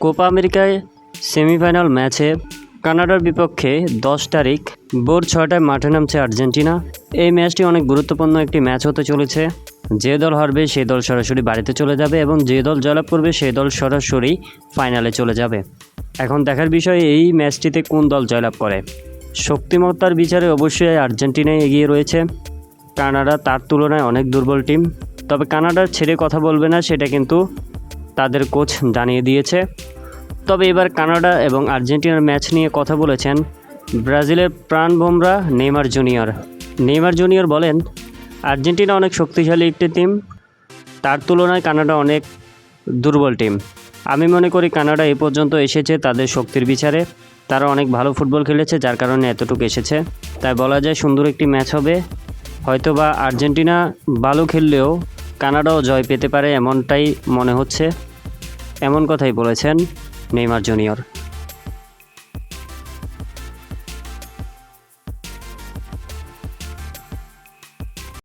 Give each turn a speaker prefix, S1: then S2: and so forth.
S1: Copa আমেরিকায় semifinal ম্যাচে কানাডার বিপক্ষে দশ তারিখ ভোর ছয়টায় মাঠে নামছে আর্জেন্টিনা। এই ম্যাচটি অনেক গুরুত্বপূর্ণ একটি ম্যাচ হতে চলেছে। যে দল হারবে সেই দল সরাসরি বাড়িতে চলে যাবে এবং যে দল জয়লাভ করবে সেই দল সরাসরি ফাইনালে চলে যাবে। এখন দেখার বিষয় এই ম্যাচটিতে কোন দল জয়লাভ করে। শক্তিমত্তার বিচারে অবশ্যই আর্জেন্টিনাই এগিয়ে রয়েছে। কানাডা তার তুলনায় অনেক দুর্বল টিম। তবে কানাডার ছেড়ে কথা বলবে না, সেটা কিন্তু তাদের কোচ জানিয়ে দিয়েছে। তবে এবার কানাডা এবং আর্জেন্টিনার ম্যাচ নিয়ে কথা বলেছেন ব্রাজিলের প্রাণভোমরা নেইমার জুনিয়র। নেইমার জুনিয়র বলেন, আর্জেন্টিনা অনেক শক্তিশালী একটি টিম, তার তুলনায় কানাডা অনেক দুর্বল টিম। আমি মনে করি কানাডা এ পর্যন্ত এসেছে তাদের শক্তির বিচারে। তারা অনেক ভালো ফুটবল খেলেছে, যার কারণে এতটুকু এসেছে। তাই বলা যায় সুন্দর একটি ম্যাচ হবে। হয়তোবা আর্জেন্টিনা ভালো খেললেও কানাডাও জয় পেতে পারে এমনটাই মনে হচ্ছে। এমন কথাই বলেছেন নেইমার জুনিয়র।